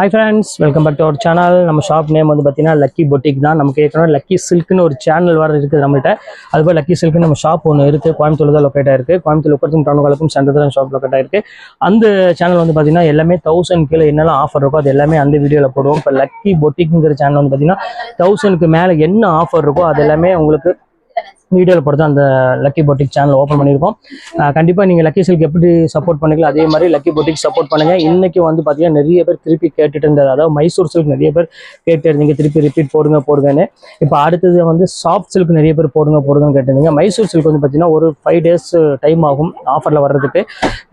Hi friends welcome back to our channel நம்ம shop name வந்து பார்த்தீங்கன்னா லக்கி பொட்டிக் தான். நமக்கு ஏற்கனவே லக்கி சில்க்னு ஒரு சேனல் வர இருக்குது நம்மள்ட்ட. அதுபோல் லக்கி சில்க்னு நம்ம ஷாப் ஒன்று இருக்குது கோயம்புத்தூர் தான் லொக்கேட் ஆயிருக்கு. கோயம்புத்தூர் உப்பரத்தும் டவுனுகளுக்கும் சென்டர் ஷாப் லொக்கேட் ஆயிருக்கு. அந்த சேனல் வந்து பார்த்தீங்கன்னா எல்லாமே தௌசண்ட் கீழே என்னெல்லாம் ஆஃபர் இருக்கோ அது எல்லாமே அந்த வீடியோவில் போடுவோம். இப்போ லக்கி பொட்டிக்குங்கிற சேனல் வந்து பார்த்தீங்கன்னா தௌசண்ட்க்கு மேலே என்ன ஆஃபர் இருக்கோ அது எல்லாமே உங்களுக்கு வீடியோவில் போட்டு அந்த லக்கி போட்டிக் சேனல் ஓப்பன் பண்ணியிருக்கோம். கண்டிப்பாக நீங்கள் லக்கி சில்க் எப்படி சப்போர்ட் பண்ணிக்கலாம் அதே மாதிரி லக்கி போட்டிக்கு சப்போர்ட் பண்ணுங்கள் இன்றைக்கி வந்து பார்த்தீங்கன்னா நிறைய பேர் திருப்பி கேட்டுட்டு இருந்தது. அதாவது மைசூர் சில்க் நிறைய பேர் கேட்டு இருந்தீங்க திருப்பி ரிப்பீட் போடுங்க போடுங்கன்னு. இப்போ அடுத்தது வந்து சாஃப்ட் சில்க் நிறைய பேர் போடுங்க போடுங்கன்னு கேட்டிருந்தீங்க. மைசூர் சில்க் வந்து பார்த்தீங்கன்னா ஒரு ஃபைவ் டேஸ் டைம் ஆகும் ஆஃபரில் வர்றதுக்கு.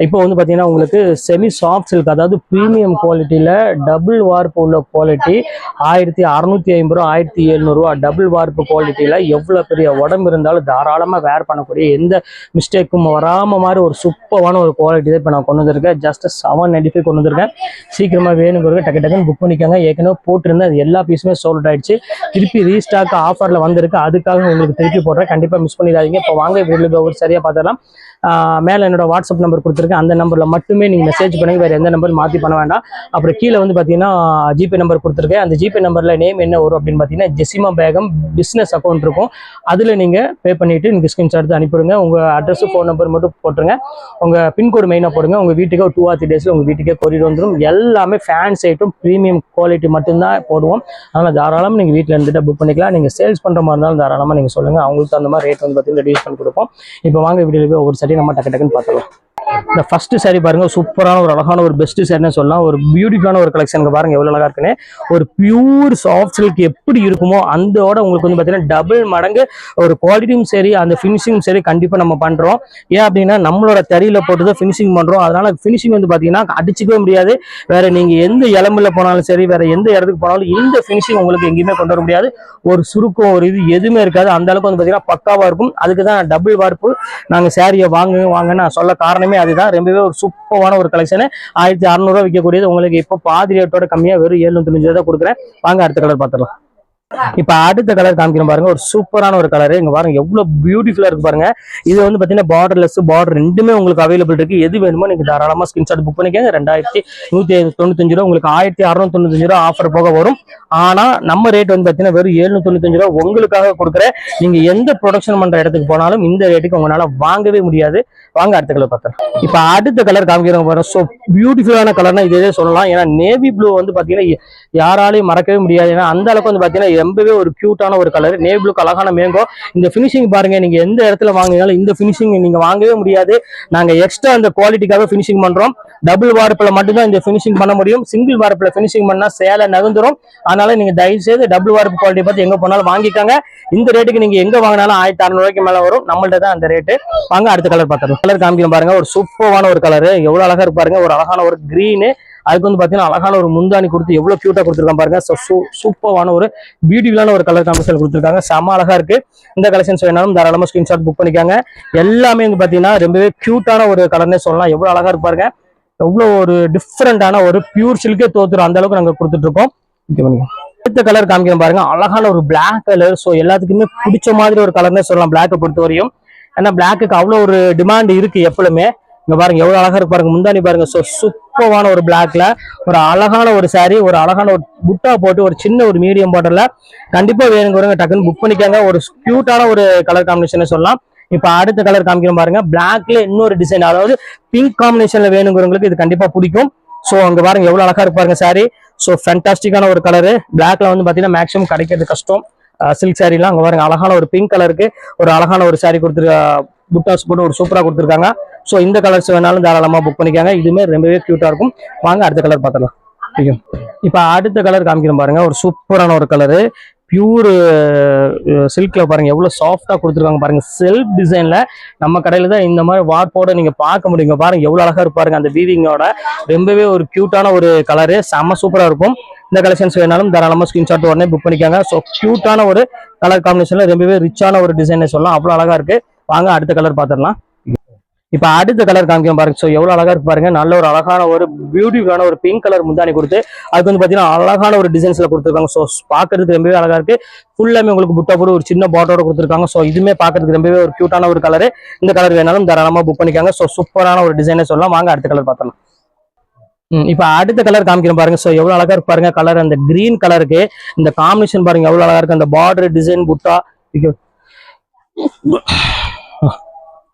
இப்போ வந்து பார்த்தீங்கன்னா உங்களுக்கு செமி சாஃப்ட் சில்க் அதாவது ப்ரீமியம் குவாலிட்டியில் டபுள் வார்ப்பு உள்ள குவாலிட்டி ஆயிரத்தி அறநூற்றி ஐம்பது ரூபா ஆயிரத்தி எழுநூறுவா டபுள் வார்ப்பு குவாலிட்டியில் எவ்வளோ பெரிய உடம்பு இருந்தாலும் தாராளமாக வேர் பண்ணக்கூடிய எந்த மிஸ்டேக்கும் வராமல் மாதிரி ஒரு சூப்பரான ஒரு குவாலிட்டி தான் இப்போ நான் கொண்டு வந்திருக்கேன். ஜஸ்ட் செவன் நைன்டி ஃபைவ் கொண்டு வந்திருக்கேன். சீக்கிரமாக வேணுங்கிறத டக்கு டக்குன்னு புக் பண்ணிக்கோங்க. ஏற்கனவே போட்டிருந்தேன். அது எல்லா பீஸுமே சோல்ட் ஆயிடுச்சு. திருப்பி ரீஸ்டாக் ஆஃபரில் வந்திருக்கு. அதுக்காக உங்களுக்கு திருப்பி போடுறேன். கண்டிப்பாக மிஸ் பண்ணிடாதீங்க. இப்போ வாங்க வீடியோ ஒரு சரியாக பார்த்துடலாம். மேலே என்னோட வாட்ஸ்அப் நம்பர் கொடுத்துருக்கேன். அந்த நம்பரில் மட்டுமே நீங்கள் மெசேஜ் பண்ணுங்க. வேறு எந்த நம்பர் மாற்றி பண்ண வேண்டாம். அப்புறம் கீழே வந்து பார்த்தீங்கன்னா ஜிபே நம்பர் கொடுத்துருக்கேன். அந்த ஜிபே நம்பரில் நேம் என்ன வரும் அப்படின்னு பார்த்தீங்கன்னா ஜெசிமா பேகம் பிஸ்னஸ் அக்கௌண்ட் இருக்கும். அதில் நீங்கள் பே பண்ணிவிட்டு நீங்கள் ஸ்கிரீன்ஷாட் எடுத்து அனுப்பிடுங்க. உங்கள் அட்ரஸு ஃபோன் நம்பர் மட்டும் போட்டுருங்க. உங்கள் பின்கோடு மெயினாக போடுங்க. உங்கள் வீட்டுக்கு ஒரு டூ ஆர் த்ரீ டேஸில் உங்கள் வீட்டுக்கே கொரியர் வந்துடும் எல்லாமே ஃபேன்ஸ் ஐட்டம் ப்ரீமியம் குவாலிட்டி மட்டும்தான் போடுவோம். அதனால் தாராளமாக நீங்கள் வீட்டில் இருந்துட்டு புக் பண்ணிக்கலாம். நீங்கள் சேல்ஸ் பண்ணுற மாதிரி இருந்தாலும் தாராளமாக நீங்கள் சொல்லுங்கள் அவங்களுக்கு அந்த மாதிரி ரேட் வந்து பார்த்தீங்கன்னா ரெடியூஸ் பண்ணி கொடுப்போம். இப்போ வாங்க வீடியோவில் ஒவ்வொரு சரி நம்ம டக்கு டக்குன்னு பார்த்துடலாம். இந்த ஃபர்ஸ்ட் சாரி பாருங்க சூப்பரான ஒரு அழகான ஒரு பெஸ்ட் சாரின்னு சொல்லலாம் ஒரு பியூட்டிஃபுல்லான ஒரு கலெக்ஷனுக்கு பாருங்க எவ்வளவு அழகா இருக்குன்னு. ஒரு பியூர் சாஃப்ட் சில்க் எப்படி இருக்குமோ அந்தோட உங்களுக்கு வந்து பார்த்தீங்கன்னா டபுள் மடங்கு ஒரு குவாலிட்டியும் சரி அந்த ஃபினிஷிங் சரி கண்டிப்பாக நம்ம பண்றோம். ஏன் அப்படின்னா நம்மளோட தறியில போட்டு தான் ஃபினிஷிங் பண்றோம். அதனால ஃபினிஷிங் வந்து பார்த்தீங்கன்னா அடிச்சுக்கவே முடியாது. வேற நீங்க எந்த இளம்புல போனாலும் சரி வேற எந்த இடத்துக்கு போனாலும் இந்த ஃபினிஷிங் உங்களுக்கு எங்கேயுமே கொண்டு வர முடியாது. ஒரு சுருக்கம் ஒரு இது எதுவுமே இருக்காது. அந்த அளவுக்கு வந்து பார்த்தீங்கன்னா பக்காவா இருக்கும். அதுக்கு தான் டபுள் வார்ப்பு. நாங்க சாரியை வாங்க வாங்க நான் சொல்ல காரணமே அதுதான். ரொம்பவே ஒரு சூப்பரான ஒரு கலெக்ஷன் ஆயிரத்தி அறநூறுவா விற்கக்கூடியது உங்களுக்கு இப்போ பாதி ரேட்டோட கம்மியா வெறும் எழுநூத்தி ரூபா தான் கொடுக்குறேன். வாங்க அடுத்த கலர் பார்த்துடலாம். இப்ப அடுத்த கலர் காமிக்கிறோம் பாருங்க. ஒரு சூப்பரான ஒரு கலர் இங்க பாருங்க எவ்வளவு பியூட்டிஃபுல்லா இருக்கு பாருங்க. இது வந்து பாத்தீங்கன்னா பார்டர்லெஸ் பார்டர் ரெண்டுமே உங்களுக்கு அவைலபிள் இருக்கு. எது வேணுமோ நீங்க தாராளமா ஸ்கிரீன்ஷாட் புக் பண்ணிக்கங்க. ரெண்டாயிரத்தி நூத்தி தொண்ணூத்தஞ்சு ரூபா உங்களுக்கு ஆயிரத்தி அறுநூத்தி தொண்ணூத்தஞ்சு ரூபா ஆஃபர் போக வரும். ஆனா நம்ம ரேட் வந்து பாத்தீங்கன்னா வெறும் எழுநூத்தி தொண்ணூத்தஞ்சு ரூபா உங்களுக்காக கொடுக்குற நீங்க எந்த ப்ரொடக்ஷன் பண்ற இடத்துக்கு போனாலும் இந்த ரேட்டுக்கு உங்களால வாங்கவே முடியாது. வாங்க அடுத்த கலர் பார்த்தோம் இப்ப அடுத்த கலர் காமிக்கிறோம் பாருங்க. ஸோ பியூட்டிஃபுல்லான கலர்னா இதே சொல்லலாம். ஏன்னா நேவி ப்ளூ வந்து பாத்தீங்கன்னா யாராலையும் மறக்கவே முடியாது. ஏன்னா அந்த அளவுக்கு வந்து பாத்தீங்கன்னா ரொம்பவே ஒரு கியூட்டான ஒரு கலர் நேவி அழகான மேங்கோ இந்த ஃபினிஷிங் பாருங்க நீங்க எந்த இடத்துல வாங்கினாலும் இந்த ஃபினிஷிங் நீங்க வாங்கவே முடியாது. நாங்க எக்ஸ்ட்ரா அந்த குவாலிட்டிக்காக ஃபினிஷிங் பண்றோம். டபுள் வார்ப்பில் மட்டும்தான் இந்த ஃபினிஷிங் பண்ண முடியும். சிங்கிள் வார்ப்பில் ஃபினிஷிங் பண்ணா சேலை நகர்ந்துரும். அதனால நீங்க தயவு செய்து டபுள் வார்ப்பு குவாலிட்டி பார்த்து எங்க போனாலும் வாங்கிக்கோங்க. இந்த ரேட்டுக்கு நீங்க எங்க வாங்கினாலும் ஆயிரத்தி அறுநூறுவாய்க்கு மேல வரும். நம்மள்ட்ட தான் அந்த ரேட்டு வாங்க அடுத்த கலர் பார்த்துருவோம் கலர் காமிக்கிறோம் பாருங்க. ஒரு சூப்பரான ஒரு கலர் எவ்வளவு அழகா இருப்பாருங்க பாருங்க. ஒரு அழகான ஒரு கிரீனு அதுக்கு வந்து பார்த்தீங்கன்னா அழகான ஒரு முந்தானி கொடுத்து எவ்வளவு கியூட்டா கொடுத்துருக்காங்க பாருங்க. So, சூப்பரான ஒரு பியூட்டிஃபுல்லான ஒரு கலர் காம்பினேஷன் கொடுத்துருக்காங்க. செம அழகா இருக்கு. இந்த கலெக்ஷன்ஸ் வேணாலும் தாராளமா ஸ்கிரீன்ஷாட் புக் பண்ணிக்காங்க. எல்லாமே வந்து பாத்தீங்கன்னா ரொம்பவே கியூட்டான ஒரு கலர்னே சொல்லலாம். எவ்வளவு அழகா இருப்பாருங்க எவ்வளோ எவ்வளவு ஒரு டிஃப்ரெண்டான ஒரு பியூர் சில்கே தோத்துரும் அந்த அளவுக்கு நாங்க கொடுத்துட்டு இருக்கோம். அடுத்த கலர் காமிக்கிறோம் பாருங்க. அழகான ஒரு பிளாக் கலர் ஸோ எல்லாத்துக்குமே பிடிச்ச மாதிரி ஒரு கலர்னே சொல்லலாம். பிளாக்கை பொறுத்த வரையும் ஏன்னா பிளாக்குக்கு அவ்வளோ ஒரு டிமாண்ட் இருக்கு எப்பவுமே இங்க பாருங்க எவ்வளவு அழகா இருக்கு பாருங்க முந்தானி பாருங்க. ஸோ சூப்பரான ஒரு பிளாக்ல ஒரு அழகான ஒரு saree ஒரு அழகான ஒரு புட்டா போட்டு ஒரு சின்ன ஒரு மீடியம் பார்டர்ல கண்டிப்பா வேணுங்கிறவங்க டக்குன்னு புக் பண்ணிக்காங்க. ஒரு கியூட்டான ஒரு கலர் காம்பினேஷன் சொல்லலாம். இப்ப அடுத்த கலர் காமிக்கிறோம் பாருங்க பிளாக்ல இன்னொரு டிசைன் அதாவது பிங்க் காம்பினேஷன்ல வேணுங்கிறவங்களுக்கு இது கண்டிப்பா பிடிக்கும். ஸோ அங்க பாருங்க எவ்வளவு அழகா இருக்கு பாருங்க சாரி ஸோ ஃபேண்டாஸ்டிக்கான ஒரு கலரு பிளாக்ல வந்து பாத்தீங்கன்னா மேக்ஸிமம் கிடைக்கிறது கஷ்டம். சில்க் சாரீலாம் அங்க பாருங்க அழகான ஒரு பிங்க் கலருக்கு ஒரு அழகான ஒரு சாரி கொடுத்துருக்க புட்டாஸ் போட்டு ஒரு சூப்பரா கொடுத்துருக்காங்க. ஸோ இந்த கலர்ஸ் வேணாலும் தாராளமாக புக் பண்ணிக்காங்க. இதுவுமே ரொம்பவே க்யூட்டாக இருக்கும். வாங்க அடுத்த கலர் பார்த்துடலாம். இப்போ அடுத்த கலர் காமிக்கிறோம் பாருங்க. ஒரு சூப்பரான ஒரு கலரு பியூர் சில்கில் பாருங்கள் எவ்வளோ சாஃப்டாக கொடுத்துருக்காங்க பாருங்கள் செல்ஃப் டிசைனில் நம்ம கடையில் தான் இந்த மாதிரி வார்ப்போட நீங்கள் பார்க்க முடியுங்க பாருங்கள் எவ்வளோ அழகாக இருப்பாருங்க அந்த வீவிங்கோட ரொம்பவே ஒரு க்யூட்டான ஒரு கலரு செம்ம சூப்பராக இருக்கும். இந்த கலெக்ஷன்ஸ் வேணாலும் தாராளமாக ஸ்கிரீன்ஷாட் உடனே புக் பண்ணிக்காங்க. ஸோ க்யூட்டான ஒரு கலர் காம்பினேஷனில் ரொம்பவே ரிச்சான ஒரு டிசைனை சொல்லலாம். அவ்வளோ அழகாக இருக்குது வாங்க அடுத்த கலர் பார்த்துடலாம். இப்போ அடுத்த கலர் காமிக்கும் பாருங்க. ஸோ எவ்வளோ அழகாக இருக்கு பாருங்க. நல்ல ஒரு அழகான ஒரு பியூட்டிஃபுல்லான ஒரு பிங்க் கலர் முந்தானி கொடுத்து அதுக்கு வந்து பார்த்தீங்கன்னா அழகான ஒரு டிசைன்ஸில் கொடுத்துருக்காங்க. ஸோ பார்க்கறதுக்கு ரொம்பவே அழகாக இருக்கு. ஃபுல்லாமே உங்களுக்கு புட்டா போட்டு ஒரு சின்ன பாட்டோட கொடுத்துருக்காங்க. ஸோ இதுவுமே பார்க்கறதுக்கு ரொம்பவே ஒரு க்யூட்டான ஒரு கலர் இந்த கலர் வேணாலும் தாராளமாக புக் பண்ணிக்காங்க. ஸோ சூப்பரான ஒரு டிசைனே சொல்லலாம். வாங்க அடுத்த கலர் பார்த்தலாம் இப்போ இப்ப அடுத்த கலர் காமிக்கிறேன் பாருங்க. ஸோ எவ்வளவு அழகா இருக்கு பாருங்க. கலர் அந்த கிரீன் கலருக்கு இந்த காம்பினேஷன் பாருங்க. எவ்வளவு அழகா இருக்கு. அந்த பார்டர் டிசைன் புட்டா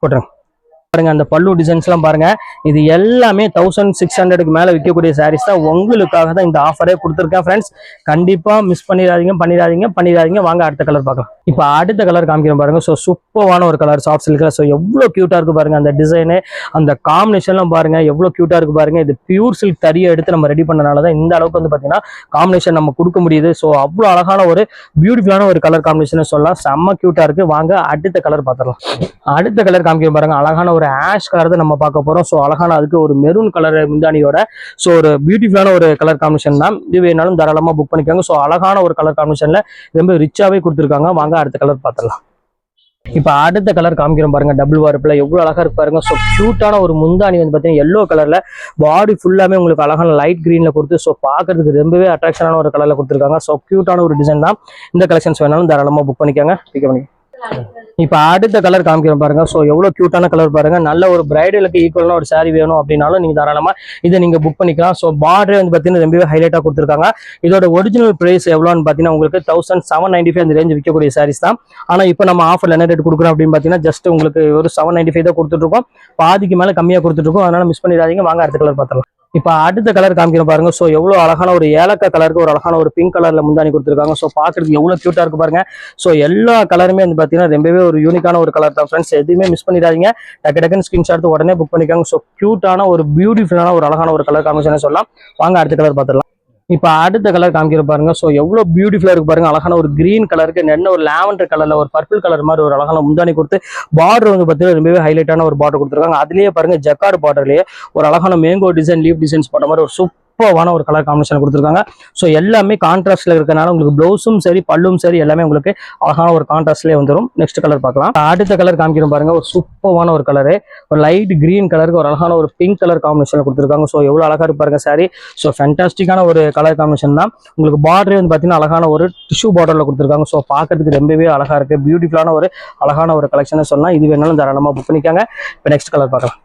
போட்டுறேன் போட்டுருங்க. பாருங்க அந்த பல்லு டிசைன்ஸ் எல்லாம் பாருங்க. இது எல்லாமே தௌசண்ட் சிக்ஸ் ஹண்ட்ரடுக்கு மேல விற்கக்கூடிய சாரீஸ் தான். உங்களுக்காக தான் இந்த ஆஃபரே கொடுத்துருக்கேன் ஃப்ரெண்ட்ஸ் கண்டிப்பா மிஸ் பண்ணிடாதீங்க பண்ணிடாதீங்க பண்ணிடாதீங்க. வாங்க அடுத்த கலர் பார்க்கலாம். இப்போ அடுத்த கலர் காமிக்கிறேன் பாருங்க. ஸோ சூப்பரான ஒரு கலர் சாஃப்ட் சில்க்ல ஸோ எவ்வளோ கியூட்டா இருக்கு பாருங்க அந்த டிசைனு அந்த காம்பினேஷன்லாம் பாருங்க எவ்வளோ கியூட்டா இருக்கு பாருங்க. இது பியூர் சில்க் தறியை எடுத்து நம்ம ரெடி பண்ணனால தான் இந்த அளவுக்கு வந்து பார்த்தீங்கன்னா காம்பினேஷன் நம்ம கொடுக்க முடியுது. ஸோ அவ்வளோ அழகான ஒரு பியூட்டிஃபுல்லான ஒரு கலர் காம்பினேஷன் சொல்லலாம். செம்ம கியூட்டா இருக்கு. வாங்க அடுத்த கலர் பார்த்துடலாம். அடுத்த கலர் காமிக்க பாருங்க அழகான ஒரு ஆஷ் கலர் தான் நம்ம பார்க்க போறோம். ஸோ அழகான அதுக்கு ஒரு மெரூன் கலர் முந்தானியோட ஸோ ஒரு பியூட்டிஃபுல்லான ஒரு கலர் காம்பினேஷன் தான். இது வேணாலும் தாராளமாக புக் பண்ணிக்கோங்க. ஸோ அழகான ஒரு கலர் காம்பினேஷன்ல ரொம்ப ரிச்சாவே கொடுத்துருக்காங்க. வாங்க அடுத்த கலர் பார்த்துடலாம். இப்போ அடுத்த கலர் காமிக்கிறோம் பாருங்க. டபுள் வார்ப்பில் எவ்வளோ அழகா இருக்கு பாருங்க. ஸோ க்யூட்டான ஒரு முந்தானி வந்து பார்த்தீங்கன்னா எல்லோ கலர்ல பாடி ஃபுல்லாமே உங்களுக்கு அழகான லைட் கிரீன்ல கொடுத்து ஸோ பார்க்கறதுக்கு ரொம்பவே அட்ராக்ஷனான ஒரு கலர்ல கொடுத்துருக்காங்க. ஸோ க்யூட்டான ஒரு டிசைன் தான். இந்த கலெக்ஷன்ஸ் வேணாலும் தாராளமாக புக் பண்ணிக்கோங்க. பிக்கப் பண்ணி இப்போ அடுத்த கலர் காமிக்கிறோம் பாருங்க. ஸோ எவ்வளோ க்யூட்டான கலர் பாருங்க. நல்ல ஒரு பிரைடலுக்கு ஈக்குவலான ஒரு சாரி வேணும் அப்படின்னாலும் நீங்க தாராளமா இதை நீங்க புக் பண்ணிக்கலாம். ஸோ பார்டர் வந்து பார்த்தீங்கன்னா ரொம்பவே ஹைலைட்டாக கொடுத்துருக்காங்க. இதோட ஒரிஜினல் பிரைஸ் எவ்வளோன்னு பார்த்தீங்கன்னா உங்களுக்கு தௌசண்ட் செவன் நைன்டி ஃபைவ் அந்த ரேஞ்ச் விற்கக்கூடிய சாரீஸ் தான். ஆனால் இப்போ நம்ம ஆஃபர் என்ன ரேட் கொடுக்குறோம் அப்படின்னு பார்த்தீங்கன்னா ஜஸ்ட் உங்களுக்கு ஒரு செவன் நைன்டி ஃபைவ் தான் கொடுத்துட்ருக்கோம் பாதிக்கு மேலே கம்மியாக கொடுத்துட்ருக்கோம் அதனால மிஸ் பண்ணிடாதீங்க. வாங்க அடுத்த கலர் பார்த்துலாம் இப்போ அடுத்த கலர் காமிக்கிறோம் பாருங்க. ஸோ எவ்வளோ அழகான ஒரு ஏலக்காய் கலருக்கு ஒரு அழகான ஒரு பிங்க் கலர்ல முந்தானி கொடுத்துருக்காங்க. ஸோ பார்க்குறதுக்கு எவ்வளோ க்யூட்டா இருக்கு பாருங்க. ஸோ எல்லா கலருமே வந்து பார்த்தீங்கன்னா ரொம்பவே ஒரு யூனிக்கான ஒரு கலர் தான் ஃப்ரெண்ட்ஸ் எதுவுமே மிஸ் பண்ணிடாதீங்க. டக்கு டக்குன்னு ஸ்கிரீன்ஷாட் எடுத்து உடனே புக் பண்ணிக்காங்க. ஸோ க்யூட்டான ஒரு பியூட்டிஃபுல்லான ஒரு அழகான ஒரு கலர் காமிஷன் சொல்லலாம். வாங்க அடுத்த கலர் பார்த்துடலாம். இப்போ அடுத்த கலர் காமிக்கிற பாருங்க. ஸோ எவ்வளோ பியூட்டிஃபுல்லாக இருக்கு பாருங்க. அழகான ஒரு கிரீன் கலருக்கு நென்ன ஒரு லாவெண்டர் கலர்ல ஒரு பர்பிள் கலர் மாதிரி ஒரு அழகான முந்தானி கொடுத்து பார்டர் வந்து பார்த்தீங்கன்னா ரொம்பவே ஹைலைட்டான ஒரு பார்டர் கொடுத்துருக்காங்க. அதுலேயே பாருங்க ஜக்கார்டு பார்டர்லேயே ஒரு அழகான மேங்கோ டிசைன் லீவ் டிசைன்ஸ் போட்ட மாதிரி ஒரு சூப்பரான ஒரு கலர் காம்பினேஷன் கொடுத்துருக்காங்க. ஸோ எல்லாமே கான்ட்ராஸ்ட்ல இருக்கனால உங்களுக்கு ப்ளவுஸும் சரி பல்லும் சரி எல்லாமே உங்களுக்கு அழகான ஒரு கான்ட்ராஸ்ட்லேயே வந்துடும் நெக்ஸ்ட் கலர் பார்க்கலாம். அடுத்த கலர் காமிக்கிறோம் பாருங்க. ஒரு சூப்பரான ஒரு கலரு ஒரு லைட் கிரீன் கலருக்கு ஒரு அழகான ஒரு பிங்க் கலர் காம்பினேஷன் கொடுத்துருக்காங்க. ஸோ எவ்வளோ அழகா இருப்பாருங்க பாருங்க சாரி ஸோ ஃபேண்டாஸ்டிக்கான ஒரு கலர் காம்பினேஷன் தான். உங்களுக்கு பார்டரே வந்து பார்த்தீங்கன்னா அழகான ஒரு டிஷ்யூ பார்டரில் கொடுத்துருக்காங்க. ஸோ பார்க்கறதுக்கு ரொம்பவே அழகா இருக்கு. பியூட்டிஃபுல்லான ஒரு அழகான ஒரு கலெக்ஷனை சொல்லலாம் இது வேணாலும் தாராளமாக புக் பண்ணிக்காங்க. இப்போ நெக்ஸ்ட் கலர் பார்க்கலாம்.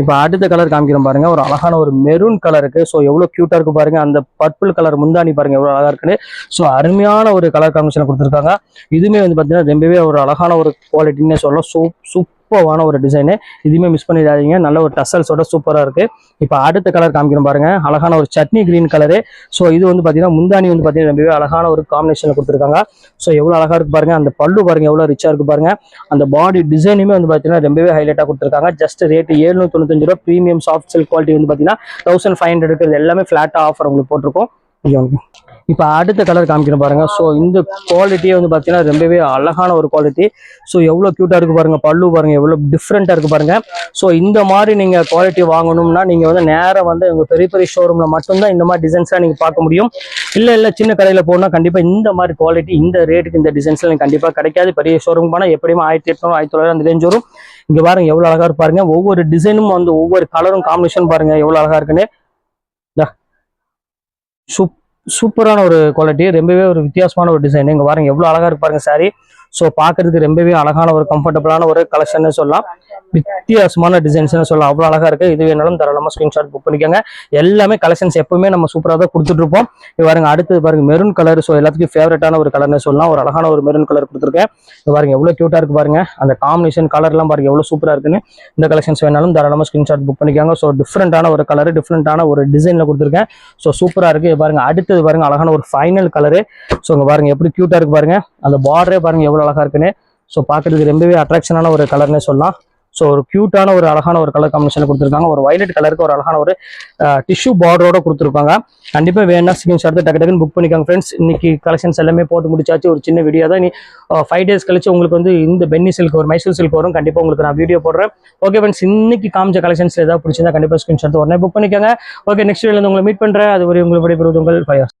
இப்போ அடுத்த கலர் காமிக்கிறோம் பாருங்க. ஒரு அழகான ஒரு மெரூன் கலருக்கு ஸோ எவ்வளோ க்யூட்டா இருக்கு பாருங்க. அந்த பர்பிள் கலர் முந்தாணி பாருங்க எவ்வளோ அழகா இருக்குன்னு. ஸோ அருமையான ஒரு கலர் காம்பினேஷன் கொடுத்துருக்காங்க. இதுவுமே வந்து பார்த்தீங்கன்னா ரொம்பவே ஒரு அழகான ஒரு குவாலிட்டின்னு சொல்லலாம் சூப் சூப்பரான ஒரு டிசைனு. இதுவுமே மிஸ் பண்ணிடாதீங்க. நல்ல ஒரு டசல்ஸோட சூப்பராக இருக்கு. இப்போ அடுத்த கலர் காமிக்கிறோம் பாருங்க. அழகான ஒரு சட்னி கிரீன் கலரு ஸோ இது வந்து பார்த்தீங்கன்னா முந்தானி வந்து பார்த்தீங்கன்னா ரொம்பவே அழகான ஒரு காம்பினேஷன் கொடுத்துருக்காங்க. ஸோ எவ்வளோ அழகாக இருக்கு பாருங்க. அந்த பல்லு பாருங்க எவ்வளோ ரிச்சாக இருக்கு பாருங்க. அந்த பாடி டிசைனுமே வந்து பார்த்தீங்கன்னா ரொம்பவே ஹைலைட்டாக கொடுத்துருக்காங்க. ஜஸ்ட் ரேட்டு ஏழ்நூத்தி தொண்ணூத்தஞ்சு ரூபா ப்ரீமியம் சாஃப்ட் சில்க் குவாலிட்டி வந்து பார்த்தீங்கன்னா தௌசண்ட் ஃபைவ் ஹண்ட்ரட் இருக்கிறது எல்லாமே ஃபிளாட்டாக ஆஃபர் உங்களுக்கு போட்டிருக்கோம். இப்போ அடுத்த கலர் காமிக்கிறேன் பாருங்க. ஸோ இந்த குவாலிட்டியே வந்து பார்த்தீங்கன்னா ரொம்பவே அழகான ஒரு குவாலிட்டி ஸோ எவ்வளோ க்யூட்டாக இருக்கு பாருங்க. பல்லு பாருங்க. எவ்வளோ டிஃப்ரெண்ட்டாக இருக்கு பாருங்க. ஸோ இந்த மாதிரி நீங்கள் குவாலிட்டி வாங்கணும்னா நீங்கள் வந்து நேராக வந்து உங்கள் பெரிய பெரிய ஷோரூமில் மட்டும்தான் இந்த மாதிரி டிசைன்ஸ்லாம் நீங்கள் பார்க்க முடியும். இல்லை இல்லை சின்ன கடையில் போனால் கண்டிப்பாக இந்த மாதிரி குவாலிட்டி இந்த ரேட்டுக்கு இந்த டிசைன்ஸ்லாம் கண்டிப்பாக கிடைக்காது. பெரிய ஷோரூம் போனால் எப்படியும் ஆயிரத்தி எட்நூறு ஆயிரத்தி தொள்ளாயிரம் அந்த ரேஞ்ச் வரும். இங்கே பாருங்க எவ்வளோ அழகாக இருக்கு ஒவ்வொரு டிசைனும் வந்து ஒவ்வொரு கலரும் காம்பினேஷன் பாருங்க எவ்வளோ அழகாக இருக்குன்னு. சூப் சூப்பரான ஒரு குவாலிட்டி ரொம்பவே ஒரு வித்தியாசமான ஒரு டிசைன் இங்கே பாருங்க எவ்வளோ அழகாக இருக்கு பாருங்கள் சாரி ஸோ பார்க்கறதுக்கு ரொம்பவே அழகான ஒரு கம்ஃபர்டபுளான ஒரு கலெக்ஷன் சொல்லலாம். வித்தியாசமான டிசைன்ஸ்னு சொல்லலாம். அவ்வளோ அழகா இருக்கு. இது வேணாலும் தாராளமாக ஸ்கிரீன்ஷாட் புக் பண்ணிக்கோங்க. எல்லாமே கலெக்ஷன்ஸ் எப்பவுமே நம்ம சூப்பராக தான் கொடுத்துட்டு இருப்போம் பாருங்க அடுத்து பாருங்க மெரூன் கலர் ஸோ எல்லாத்துக்கும் ஃபேவரட்டான ஒரு கலர்னு சொல்லலாம். ஒரு அழகான ஒரு மெரூன் கலர் கொடுத்துருக்கேன். இது பாருங்க எவ்வளோ க்யூட்டாக இருக்கு பாருங்க. அந்த காம்பினேஷன் கலர்லாம் பாருங்க எவ்வளோ சூப்பராக இருக்குன்னு. இந்த கலெக்ஷன்ஸ் வேணாலும் தாராளமாக ஸ்கிரீன்ஷாட் புக் பண்ணிக்கோங்க. ஸோ டிஃப்ரெண்டான ஒரு கலர் டிஃப்ரெண்டான ஒரு டிசைனில் கொடுத்துருக்கேன். ஸோ சூப்பராக இருக்கு. பாருங்க அடுத்தது பாருங்க அழகான ஒரு ஃபைனல் கலரு ஸோ இங்க பாருங்க எப்படி க்யூட்டாக இருக்கு பாருங்க. அந்த பார்டரே பாருங்க எவ்வளோ அழகா இருக்குன்னு. ஸோ பார்க்குறதுக்கு ரொம்பவே அட்ராக்ஷனான ஒரு கலர்னே சொல்லலாம். ஸோ ஒரு க்யூட்டான ஒரு அழகான ஒரு கலர் காம்பினேஷன் கொடுத்துருக்காங்க. ஒரு வயலட் கலருக்கு ஒரு அழகான ஒரு டிஷ்யூ பார்டரோட கொடுத்துருப்பாங்க. கண்டிப்பாக வேணா ஸ்கிரீன்ஷாட் எடுத்து டக்கு டக்குன்னு புக் பண்ணிக்காங்க ஃப்ரெண்ட்ஸ் இன்னைக்கு கலெக்ஷன்ஸ் எல்லாமே போட்டு முடிச்சாச்சு. ஒரு சின்ன வீடியோ தான். நீ ஃபைவ் டேஸ் கழிச்சு உங்களுக்கு வந்து இந்த பென்னி சில்க் ஒரு மைசூர் சில்க் வரும். கண்டிப்பாக உங்களுக்கு நான் வீடியோ போடுறேன். ஓகே ஃப்ரெண்ட்ஸ் இன்னைக்கு காமிச்ச கலெக்ஷன்ஸ் ஏதாவது பிடிச்சிருந்தா கண்டிப்பாக ஸ்கிரீன்ஷாட் உடனே புக் பண்ணிக்கோங்க. ஓகே நெக்ஸ்ட் வீடியோவில் உங்களை மீட் பண்ணுறேன் அது வரை உங்களுக்கு விடைபெறுவது உங்கள் ஃபைவ்